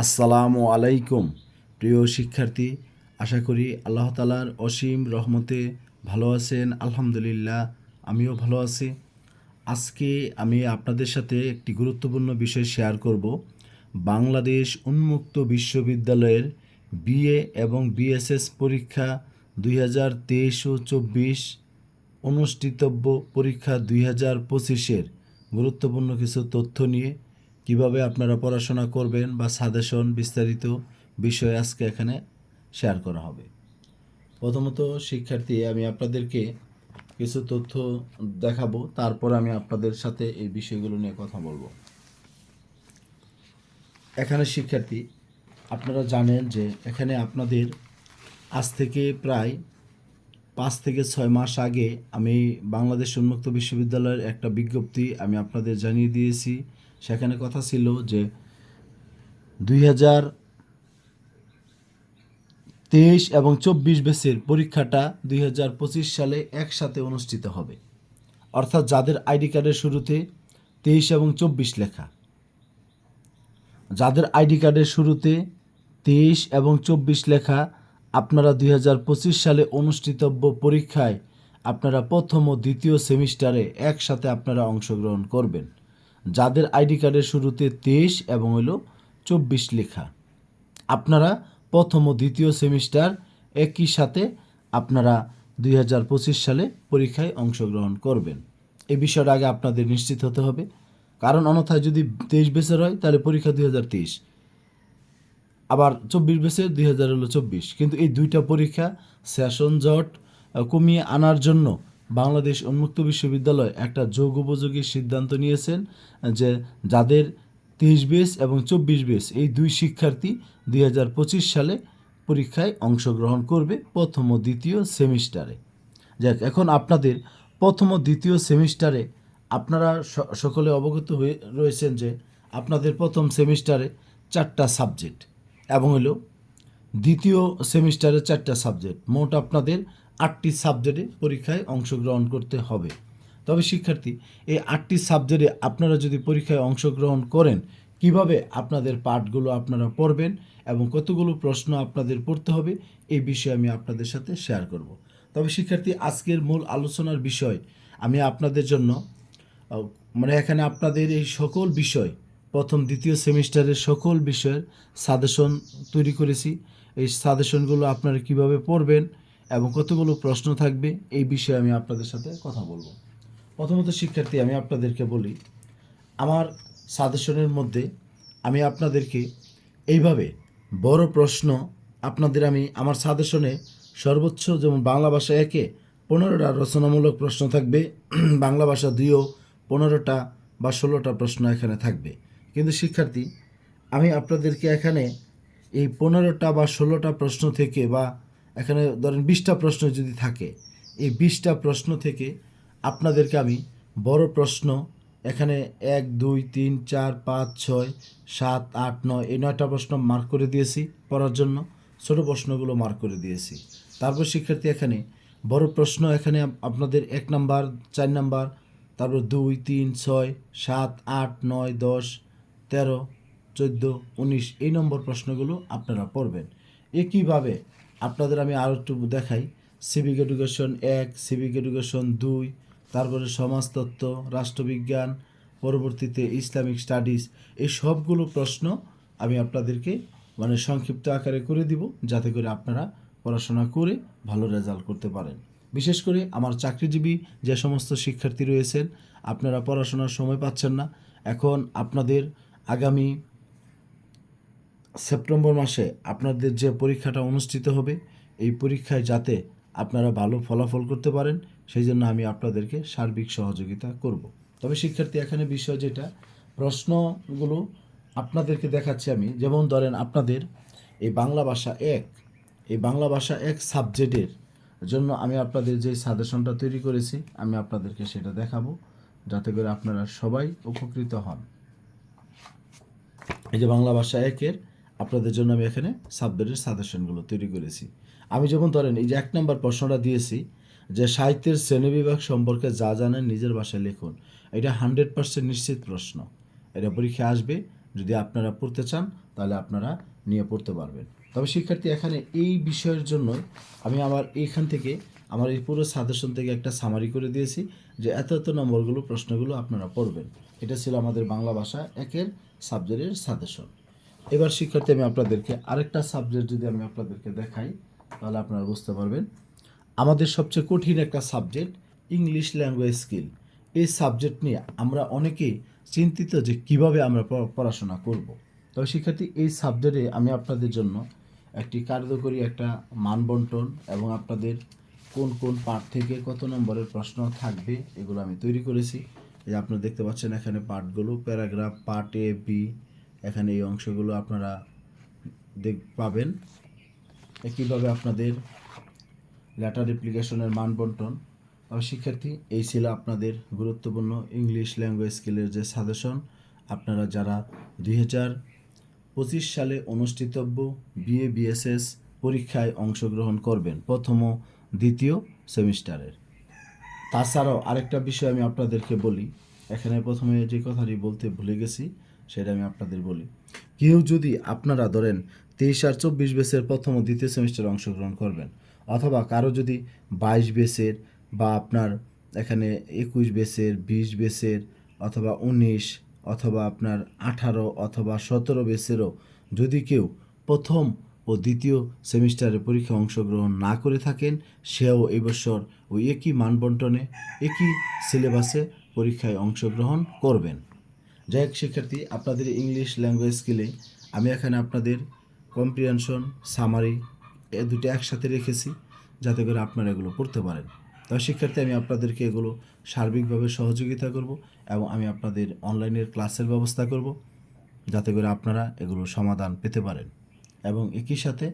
আসসালামু আলাইকুম। প্রিয় শিক্ষার্থী, আশা করি আল্লাহ তালার অসীম রহমতে ভালো আছেন। আলহামদুলিল্লাহ, আমিও ভালো আছি। আজকে আমি আপনাদের সাথে একটি গুরুত্বপূর্ণ বিষয় শেয়ার করব। বাংলাদেশ উন্মুক্ত বিশ্ববিদ্যালয়ের বিএ এবং বিএসএস পরীক্ষা দুই হাজার তেইশ ও চব্বিশ অনুষ্ঠিতব্য পরীক্ষা দুই হাজার পঁচিশের গুরুত্বপূর্ণ কিছু তথ্য নিয়ে কীভাবে আপনারা পড়াশোনা করবেন বা সাজেশন বিস্তারিত বিষয় আজকে এখানে শেয়ার করা হবে। প্রথমত শিক্ষার্থী, আমি আপনাদেরকে কিছু তথ্য দেখাবো, তারপর আমি আপনাদের সাথে এই বিষয়গুলো নিয়ে কথা বলব। এখানে শিক্ষার্থী, আপনারা জানেন যে এখানে আপনাদের আজ থেকে প্রায় পাঁচ থেকে ছয় মাস আগে আমি বাংলাদেশ উন্মুক্ত বিশ্ববিদ্যালয়ের একটা বিজ্ঞপ্তি আমি আপনাদের জানিয়ে দিয়েছি। সেখানে কথা ছিল যে দুই হাজার তেইশ এবং চব্বিশ বেসের পরীক্ষাটা দুই হাজার পঁচিশ সালে একসাথে অনুষ্ঠিত হবে। অর্থাৎ যাদের আইডি কার্ডের শুরুতে তেইশ এবং চব্বিশ লেখা। যাদের আইডি কার্ডের শুরুতে তেইশ এবং চব্বিশ লেখা, আপনারা দুই হাজার পঁচিশ সালে অনুষ্ঠিতব্য পরীক্ষায় আপনারা প্রথম ও দ্বিতীয় সেমিস্টারে একসাথে আপনারা অংশগ্রহণ করবেন। যাদের আইডি কার্ডের শুরুতে তেইশ এবং হলো চব্বিশ লেখা। আপনারা প্রথম ও দ্বিতীয় সেমিস্টার একই সাথে আপনারা দুই হাজার পঁচিশ সালে পরীক্ষায় অংশগ্রহণ করবেন। এ বিষয়টা আগে আপনাদের নিশ্চিত হতে হবে। কারণ অন্যথায় যদি তেইশ বেসের হয়, তাহলে পরীক্ষা দুই হাজার তেইশ। আবার চব্বিশ বেসে দুই হাজার হলো চব্বিশ। কিন্তু এই দুইটা পরীক্ষা সেশন জট কমিয়ে আনার জন্য বাংলাদেশ উন্মুক্ত বিশ্ববিদ্যালয় একটা যোগ উপযোগী সিদ্ধান্ত নিয়েছেন যে যাদের তেইশ বেস এবং চব্বিশ বেস এই দুই শিক্ষার্থী দুই হাজার পঁচিশ সালে পরীক্ষায় অংশগ্রহণ করবে প্রথম ও দ্বিতীয় সেমিস্টারে। যাক, এখন আপনাদের প্রথম ও দ্বিতীয় সেমিস্টারে আপনারা সকলে অবগত হয়ে রয়েছেন যে আপনাদের প্রথম সেমিস্টারে চারটা সাবজেক্ট এবং হলো দ্বিতীয় সেমিস্টারে চারটা সাবজেক্ট। মোট আপনাদের আটটি সাবজেক্টে পরীক্ষায় অংশগ্রহণ করতে হবে। তবে শিক্ষার্থী, এই আটটি সাবজেক্টে আপনারা যদি পরীক্ষায় অংশগ্রহণ করেন, কীভাবে আপনাদের পাঠগুলো আপনারা পড়বেন এবং কতগুলো প্রশ্ন আপনাদের পড়তে হবে, এই বিষয়ে আমি আপনাদের সাথে শেয়ার করব। তবে শিক্ষার্থী, আজকের মূল আলোচনার বিষয়, আমি আপনাদের জন্য মানে এখানে আপনাদের এই সকল বিষয়, প্রথম, দ্বিতীয় সেমিস্টারের সকল বিষয়ের সাজেশন তৈরি করেছি। এই সাজেশনগুলো আপনারা কীভাবে পড়বেন এবং কতগুলো প্রশ্ন থাকবে এই বিষয়ে আমি আপনাদের সাথে কথা বলব। প্রথমত, শিক্ষার্থী, আমি আপনাদেরকে বলি, আমার সাজেশনের মধ্যে আমি আপনাদেরকে এইভাবে বড় প্রশ্ন আপনাদের আমি আমার সাজেশনে সর্বোচ্চ যেমন বাংলা ভাষা একে পনেরোটা রচনামূলক প্রশ্ন থাকবে, বাংলা ভাষা দুইও পনেরোটা বা ষোলোটা প্রশ্ন এখানে থাকবে। কিন্তু শিক্ষার্থী, আমি আপনাদেরকে এখানে এই পনেরোটা বা ষোলোটা প্রশ্ন থেকে বা এখানে ধরেন বিশটা প্রশ্ন যদি থাকে, এই বিশটা প্রশ্ন থেকে আপনাদেরকে আমি বড় প্রশ্ন, এখানে এক, দুই, তিন, চার, পাঁচ, ছয়, সাত, আট, নয়, এই নয়টা প্রশ্ন মার্ক করে দিয়েছি পড়ার জন্য, ছোট প্রশ্নগুলো মার্ক করে দিয়েছি। তারপর শিক্ষার্থী এখানে বড় প্রশ্ন এখানে আপনাদের এক নাম্বার, চার নাম্বার, তারপর দুই, তিন, ছয়, সাত, আট, নয়, দশ, তেরো, চোদ্দ, উনিশ, এই নম্বর প্রশ্নগুলো আপনারা পড়বেন। একইভাবে আপনাদের আমি আরও একটু দেখাই। সিভিক এডুকেশন এক সিভিক এডুকেশন দুই, তারপরে সমাজতত্ত্ব, রাষ্ট্রবিজ্ঞান, পরবর্তীতে ইসলামিক স্টাডিজ এই সবগুলো প্রশ্ন আমি আপনাদেরকে মানে সংক্ষিপ্ত আকারে করে দিব, যাতে করে আপনারা পড়াশোনা করে ভালো রেজাল্ট করতে পারেন। বিশেষ করে আমার চাকরিজীবী যে সমস্ত শিক্ষার্থী রয়েছেন, আপনারা পড়াশোনার সময় পাচ্ছেন না। এখন আপনাদের আগামী সেপ্টেম্বর মাসে আপনাদের যে পরীক্ষাটা অনুষ্ঠিত হবে, এই পরীক্ষায় যাতে আপনারা ভালো ফলাফল করতে পারেন, সেই জন্য আমি আপনাদেরকে সার্বিক সহযোগিতা করব। তবে শিক্ষার্থী, এখানে বিষয় যেটা, প্রশ্নগুলো আপনাদেরকে দেখাচ্ছি আমি। যেমন ধরেন আপনাদের এই বাংলা ভাষা এক, এই বাংলা ভাষা এক সাবজেক্টের জন্য আমি আপনাদের যে সাজেশনটা তৈরি করেছি, আমি আপনাদেরকে সেটা দেখাবো, যাতে করে আপনারা সবাই উপকৃত হন। এই যে বাংলা ভাষা একের আপনাদের জন্য আমি এখানে সাবজেক্টের সাজেশনগুলো তৈরি করেছি। আমি যেমন ধরেন, এই যে এক নম্বর প্রশ্নটা দিয়েছি যে সাহিত্যের শ্রেণীবিভাগ সম্পর্কে যা জানেন নিজের ভাষায় লিখুন। এটা হান্ড্রেড পার্সেন্ট নিশ্চিত প্রশ্ন। এটা পরীক্ষা আসবে, যদি আপনারা পড়তে চান, তাহলে আপনারা নিয়ে পড়তে পারবেন। তবে শিক্ষার্থী, এখানে এই বিষয়ের জন্যই আমি আমার এইখান থেকে আমার এই পুরো সাজেশন থেকে একটা সামারি করে দিয়েছি যে এত এত নম্বরগুলো, প্রশ্নগুলো আপনারা পড়বেন। এটা ছিল আমাদের বাংলা ভাষা একের সাবজেক্টের সাজেশন এবার শিক্ষার্থী, আমি আপনাদেরকে আরেকটা সাবজেক্ট যদি আমি আপনাদেরকে দেখাই, তাহলে আপনারা বুঝতে পারবেন। আমাদের সবচেয়ে কঠিন একটা সাবজেক্ট ইংলিশ ল্যাঙ্গুয়েজ স্কিল এই সাবজেক্ট নিয়ে আমরা অনেকেই চিন্তিত যে কীভাবে আমরা পড়াশোনা করব। তবে শিক্ষার্থী, এই সাবজেক্টে আমি আপনাদের জন্য একটি কার্যকরী একটা মানবন্টন এবং আপনাদের কোন কোন পার্ট থেকে কত নম্বরের প্রশ্ন থাকবে, এগুলো আমি তৈরি করেছি। এই আপনারা দেখতে পাচ্ছেন এখানে পার্টগুলো প্যারাগ্রাফ পার্ট এ বি এখানে এই অংশগুলো আপনারা দেখ, পাবেন। একইভাবে আপনাদের লেটার অ্যাপ্লিকেশনের মান বন্টন। শিক্ষার্থী, এই ছিল আপনাদের গুরুত্বপূর্ণ ইংলিশ ল্যাঙ্গুয়েজ স্কিলের যে সাজেশন আপনারা যারা দুই হাজার পঁচিশ সালে অনুষ্ঠিতব্য বিএ বিএসএস পরীক্ষায় অংশগ্রহণ করবেন, প্রথম ও দ্বিতীয় সেমিস্টারের। তাছাড়াও আরেকটা বিষয় আমি আপনাদেরকে বলি। এখানে প্রথমে যে কথাটি বলতে ভুলে গেছি সেটা আমি আপনাদের বলি। কেউ যদি আপনারা ধরেন তেইশ আর চব্বিশ বেসের প্রথম ও দ্বিতীয় সেমিস্টারে অংশগ্রহণ করবেন, অথবা কারও যদি বাইশ বেসের বা আপনার এখানে একুশ বেসের, বিশ বেসের, অথবা উনিশ, অথবা আপনার আঠারো অথবা সতেরো বেসেরও যদি কেউ প্রথম ও দ্বিতীয় সেমিস্টারের পরীক্ষায় অংশগ্রহণ না করে থাকেন, সেও এবছর ওই একই মানবন্টনে, একই সিলেবাসে পরীক্ষায় অংশগ্রহণ করবেন। যাই হোক, শিক্ষার্থী, আপনাদের ইংলিশ ল্যাঙ্গুয়েজ স্কিলে আমি এখানে আপনাদের কম্প্রিহেনশন সামারি এ দুটো একসাথে রেখেছি, যাতে করে আপনারা এগুলো পড়তে পারেন। তবে শিক্ষার্থী, আমি আপনাদেরকে এগুলো সার্বিকভাবে সহযোগিতা করব এবং আমি আপনাদের অনলাইনের ক্লাসের ব্যবস্থা করব, যাতে করে আপনারা এগুলো সমাধান পেতে পারেন। এবং একই সাথে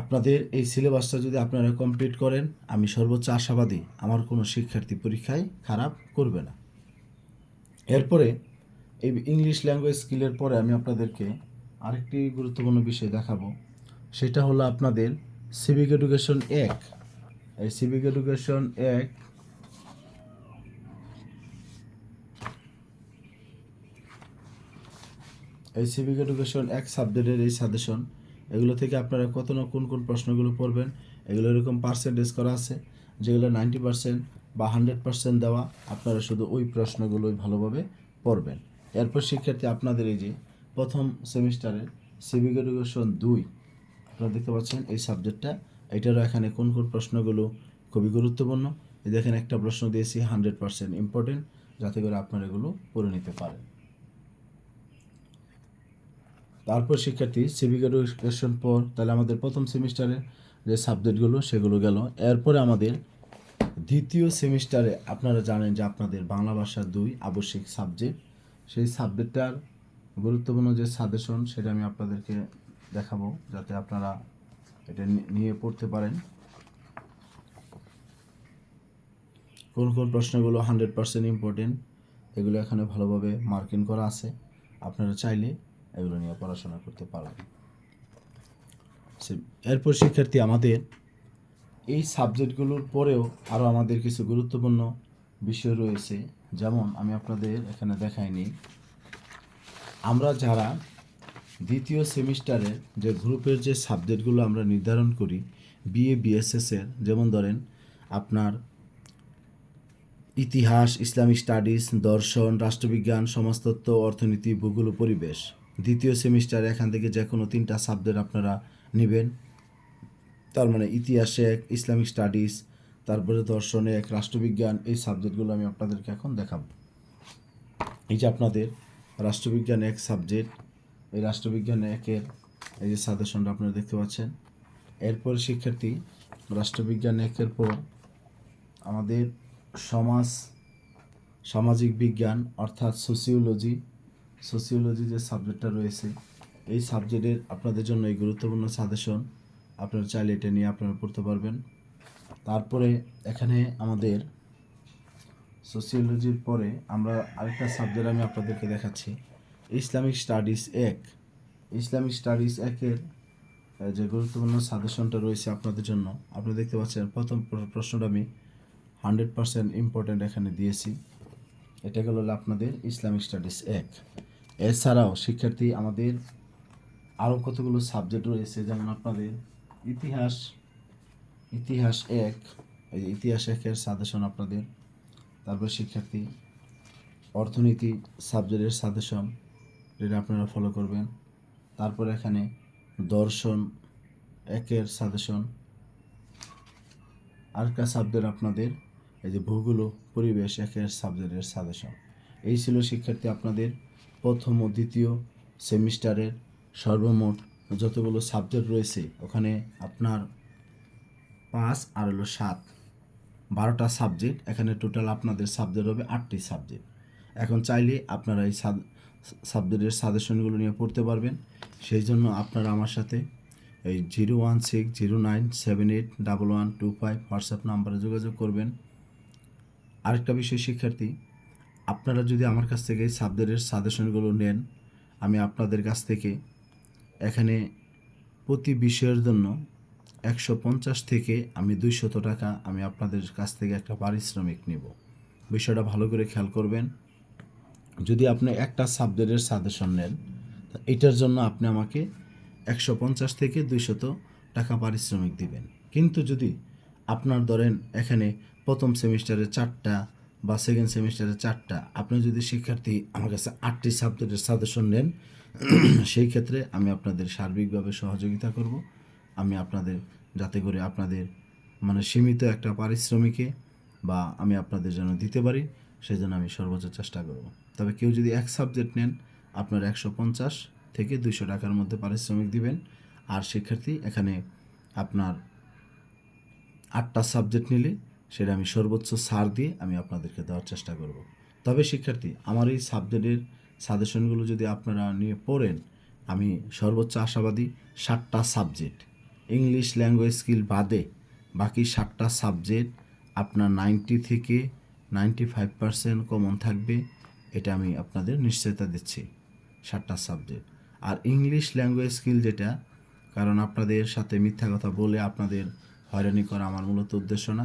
আপনাদের এই সিলেবাসটা যদি আপনারা কমপ্লিট করেন, আমি সর্বোচ্চ আশাবাদী, আমার কোনো শিক্ষার্থী পরীক্ষায় খারাপ করবে না। এরপরে এই ইংলিশ ল্যাঙ্গুয়েজ স্কিলের পরে আমি আপনাদেরকে আরেকটি গুরুত্বপূর্ণ বিষয় দেখাবো। সেটা হলো আপনাদের সিভিক এডুকেশন এক এই সিভিক এডুকেশন এক এই সিভিক এডুকেশন এক সাবজেক্টের এই সাজেশন এগুলো থেকে আপনারা কত না কোন কোন প্রশ্নগুলো পড়বেন, এগুলো এরকম পার্সেন্টেজ করা আছে, যেগুলো নাইনটি পার্সেন্ট বা হান্ড্রেড পার্সেন্ট দেওয়া আপনারা শুধু ওই প্রশ্নগুলোই ভালোভাবে পড়বেন। এরপর শিক্ষার্থী, আপনাদের এই যে প্রথম সেমিস্টারের সিভিক এডুকেশন দুই, আপনারা দেখতে পাচ্ছেন এই সাবজেক্টটা, এটারও এখানে কোন কোন প্রশ্নগুলো খুবই গুরুত্বপূর্ণ। দেখেন একটা প্রশ্ন দিয়েছি, হান্ড্রেড পার্সেন্ট ইম্পর্টেন্ট যাতে করে আপনারা এগুলো পড়ে নিতে পারেন। তারপর শিক্ষার্থী সিভিক এডুকেশন পর তাহলে আমাদের প্রথম সেমিস্টারে যে সাবজেক্টগুলো সেগুলো গেল। এরপরে আমাদের দ্বিতীয় সেমিস্টারে আপনারা জানেন যে আপনাদের বাংলা ভাষা দুই আবশ্যিক সাবজেক্ট সেই সাবজেক্টটার গুরুত্বপূর্ণ যে সাজেশন সেটা আমি আপনাদেরকে দেখাবো যাতে আপনারা এটা নিয়ে পড়তে পারেন। কোন কোন প্রশ্নগুলো হান্ড্রেড পার্সেন্ট ইম্পর্টেন্ট এগুলো এখানে ভালোভাবে মার্কিং করা আছে। আপনারা চাইলে এগুলো নিয়ে পড়াশোনা করতে পারবেন সে- এরপর শিক্ষার্থী আমাদের এই সাবজেক্টগুলোর পরেও আরও আমাদের কিছু গুরুত্বপূর্ণ বিষয় রয়েছে। যেমন আমি আপনাদের এখানে দেখাইনি। আমরা যারা দ্বিতীয় সেমিস্টারের যে গ্রুপের যে সাবজেক্টগুলো আমরা নির্ধারণ করি, বিএ বিএসএসের যেমন ধরেন আপনার ইতিহাস, ইসলামিক স্টাডিজ, দর্শন, রাষ্ট্রবিজ্ঞান, সমাজতত্ত্ব, অর্থনীতি, ভূগোল পরিবেশ। দ্বিতীয় সেমিস্টার এখান থেকে যে কোনো তিনটা সাবজেক্ট আপনারা নেবেন। তার মানে ইতিহাসে এক ইসলামিক স্টাডিজ, তারপরে দর্শনে এক রাষ্ট্রবিজ্ঞান, এই সাবজেক্টগুলো আমি আপনাদেরকে এখন দেখাবো। এই যে আপনাদের রাষ্ট্রবিজ্ঞান এক সাবজেক্ট, এই রাষ্ট্রবিজ্ঞান একের এই যে সাজেশনটা আপনারা দেখতে পাচ্ছেন, এরপর শিক্ষার্থী, রাষ্ট্রবিজ্ঞান একের পর আমাদের সমাজ, সামাজিক বিজ্ঞান, অর্থাৎ সোসিওলজি সোসিওলজি যে সাবজেক্টটা রয়েছে, এই সাবজেক্টের আপনাদের জন্য এই গুরুত্বপূর্ণ সাজেশন। আপনারা চাইলে এটা নিয়ে আপনারা পড়তে পারবেন। তারপরে এখানে আমাদের সোসিওলজির পরে আমরা আরেকটা সাবজেক্ট আমি আপনাদেরকে দেখাচ্ছি। ইসলামিক স্টাডিজ এক। ইসলামিক স্টাডিজ একের যে গুরুত্বপূর্ণ সাজেশনটা রয়েছে আপনাদের জন্য, আপনি দেখতে পাচ্ছেন প্রথম প্র- প্রশ্নটা আমি হান্ড্রেড পার্সেন্ট ইম্পর্ট্যান্ট এখানে দিয়েছি। এটা গেল আপনাদের ইসলামিক স্টাডিজ এক। এছাড়াও শিক্ষার্থী, আমাদের আরও কতগুলো সাবজেক্ট রয়েছে যেমন আপনাদের ইতিহাস ইতিহাস এক, এই ইতিহাস একের সাজেশন আপনাদের। তারপর শিক্ষার্থী, অর্থনীতি সাবজেক্টের সাজেশন এটা আপনারা ফলো করবেন। তারপর এখানে দর্শন একের সাজেশন। আরেকটা সাবজেক্ট আপনাদের, এই যে ভূগোল পরিবেশ একের সাবজেক্টের সাজেশন। এই ছিল শিক্ষার্থী আপনাদের প্রথম ও দ্বিতীয় সেমিস্টারের সর্বমোট যতগুলো সাবজেক্ট রয়েছে, ওখানে আপনার পাঁচ আর হলো সাত। বারোটা সাবজেক্ট এখানে টোটাল আপনাদের সাবজেক্ট হবে আটটি সাবজেক্ট এখন চাইলে আপনারা এই সাব সাবজেক্টের সাজেশনগুলো নিয়ে পড়তে পারবেন। সেই জন্য আপনারা আমার সাথে এই zero one six, zero nine, seven eight, double one, two five, WhatsApp নাম্বারে যোগাযোগ করবেন। আরেকটা বিষয়, শিক্ষার্থী, আপনারা যদি আমার কাছ থেকে এই সাবজেক্টের সাজেশনগুলো নেন, আমি আপনাদের কাছ থেকে এখানে প্রতি বিষয়ের জন্য একশো পঞ্চাশ থেকে আমি দুইশত টাকা আমি আপনাদের কাছ থেকে একটা পারিশ্রমিক নিব। বিষয়টা ভালো করে খেয়াল করবেন। যদি আপনি একটা সাবজেক্টের সাজেশন নেন এটার জন্য আপনি আমাকে একশো পঞ্চাশ থেকে দুইশত টাকা পারিশ্রমিক দিবেন। কিন্তু যদি আপনার ধরেন এখানে প্রথম সেমিস্টারে চারটা বা সেকেন্ড সেমিস্টারে চারটা। আপনি যদি শিক্ষার্থী আমার কাছে আটটি সাবজেক্টের সাজেশন নেন, সেই ক্ষেত্রে আমি আপনাদের সার্বিকভাবে সহযোগিতা করব। আমি আপনাদের, যাতে করে আপনাদের মানে সীমিত একটা পারিশ্রমিকে বা আমি আপনাদের যেন দিতে পারি সেই জন্য আমি সর্বোচ্চ চেষ্টা করব। তবে কেউ যদি এক সাবজেক্ট নেন, আপনার একশো পঞ্চাশ থেকে দুইশো টাকার মধ্যে পারিশ্রমিক দিবেন। আর শিক্ষার্থী এখানে আপনার আটটা সাবজেক্ট নিলে সেটা আমি সর্বোচ্চ সার দিয়ে আমি আপনাদেরকে দেওয়ার চেষ্টা করব। তবে শিক্ষার্থী, আমার এই সাবজেক্টের সাজেশনগুলো যদি আপনারা নিয়ে পড়েন, আমি সর্বোচ্চ আশাবাদী ষাটটা সাবজেক্ট ইংলিশ ল্যাঙ্গুয়েজ স্কিল বাদে বাকি ষাটটা সাবজেক্ট আপনার নাইনটি থেকে নাইনটি ফাইভ পার্সেন্ট কমন থাকবে, এটা আমি আপনাদের নিশ্চয়তা দিচ্ছি ষাটটা সাবজেক্ট আর ইংলিশ ল্যাঙ্গুয়েজ স্কিল যেটা, কারণ আপনাদের সাথে মিথ্যা কথা বলে আপনাদের হয়রানি করা আমার মূলত উদ্দেশ্য না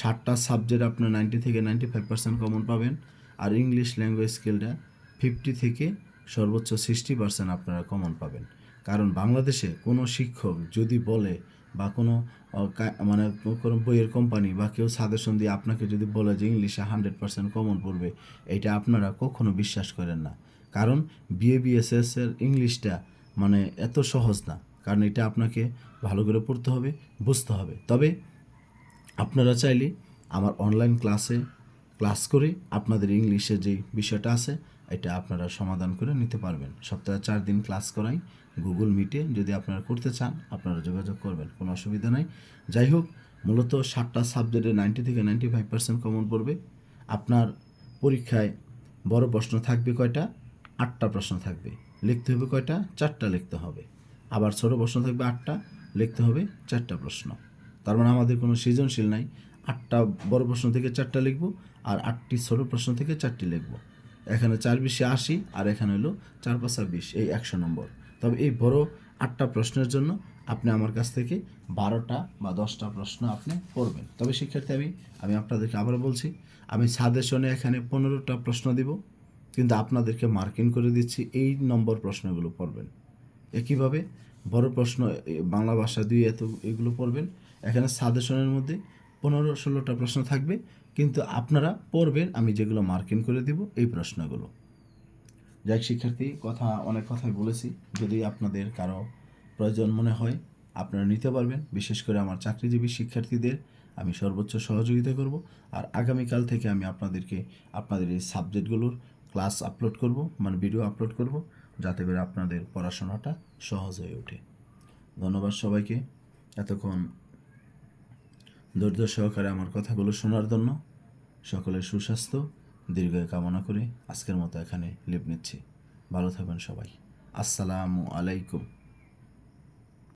ষাটটা সাবজেক্ট আপনার নাইনটি থেকে নাইনটি ফাইভ পার্সেন্ট কমন পাবেন। আর ইংলিশ ল্যাঙ্গুয়েজ স্কিলটা ফিফটি থেকে সর্বোচ্চ সিক্সটি পার্সেন্ট আপনারা কমন পাবেন। কারণ বাংলাদেশে কোনো শিক্ষক যদি বলে বা কোনো মানে কোনো বইয়ের কোম্পানি বা কেউ সাজেশন দিয়ে আপনাকে যদি বলে যে ইংলিশে হান্ড্রেড পার্সেন্ট কমন পড়বে, এটা আপনারা কখনো বিশ্বাস করেন না। কারণ বিএবিএসএস এর ইংলিশটা মানে এত সহজ না। কারণ এটা আপনাকে ভালো করে পড়তে হবে, বুঝতে হবে। তবে আপনারা চাইলে আমার অনলাইন ক্লাসে ক্লাস করে আপনাদের ইংলিশে যে বিষয়টা আছে, এটা আপনারা সমাধান করে নিতে পারবেন। সপ্তাহে চার দিন ক্লাস করাই গুগল মিটে যদি আপনারা করতে চান, আপনারা যোগাযোগ করবেন, কোনো অসুবিধা নাই। যাই হোক, মূলত ষাটটা সাবজেক্টে নাইনটি থেকে নাইনটি ফাইভ পার্সেন্ট কমন পড়বে। আপনার পরীক্ষায় বড় প্রশ্ন থাকবে কয়টা? আটটা প্রশ্ন থাকবে। লিখতে হবে কয়টা? চারটা লিখতে হবে। আবার ছোট প্রশ্ন থাকবে আটটা, লিখতে হবে চারটা প্রশ্ন। তার মানে আমাদের কোনো সৃজনশীল নাই। আটটা বড় প্রশ্ন থেকে চারটা লিখব আর আটটি ছোট প্রশ্ন থেকে চারটি লিখব। এখানে চার বিশে আশি আর এখানে হলো চার পাঁচা বিশ, এই একশো নম্বর। তবে এই বড় আটটা প্রশ্নের জন্য আপনি আমার কাছ থেকে বারোটা বা দশটা প্রশ্ন আপনি পড়বেন। তবে শিক্ষার্থী, আমি আমি আপনাদেরকে আবার বলছি, আমি সাজেশনে এখানে পনেরোটা প্রশ্ন দিব, কিন্তু আপনাদেরকে মার্কিং করে দিচ্ছি এই নম্বর প্রশ্নগুলো পড়বেন। একইভাবে বড় প্রশ্ন বাংলা ভাষা দুই এত, এগুলো পড়বেন এখানে সাজেশনের মধ্যে পনেরো ষোলোটা প্রশ্ন থাকবে, কিন্তু আপনারা পড়বেন, আমি যেগুলো মার্কিং করে দিব এই প্রশ্নগুলো। যাই শিক্ষার্থী, কথা, অনেক কথাই বলেছি। যদি আপনাদের কারও প্রয়োজন মনে হয়, আপনারা নিতে পারবেন। বিশেষ করে আমার চাকরিজীবী শিক্ষার্থীদের আমি সর্বোচ্চ সহযোগিতা করব। আর আগামীকাল থেকে আমি আপনাদেরকে আপনাদের এই সাবজেক্টগুলোর ক্লাস আপলোড করব মানে ভিডিও আপলোড করব, যাতে করে আপনাদের পড়াশোনাটা সহজ হয়ে ওঠে। ধন্যবাদ সবাইকে। এতক্ষণ ধৈর্য সহকারে আমার কথাগুলো শোনার জন্য সকলের সুস্বাস্থ্য, দীর্ঘায় কামনা করে আজকের মতো এখানে লিপ নিচ্ছি। ভালো থাকবেন সবাই। আসসালামু আলাইকুম।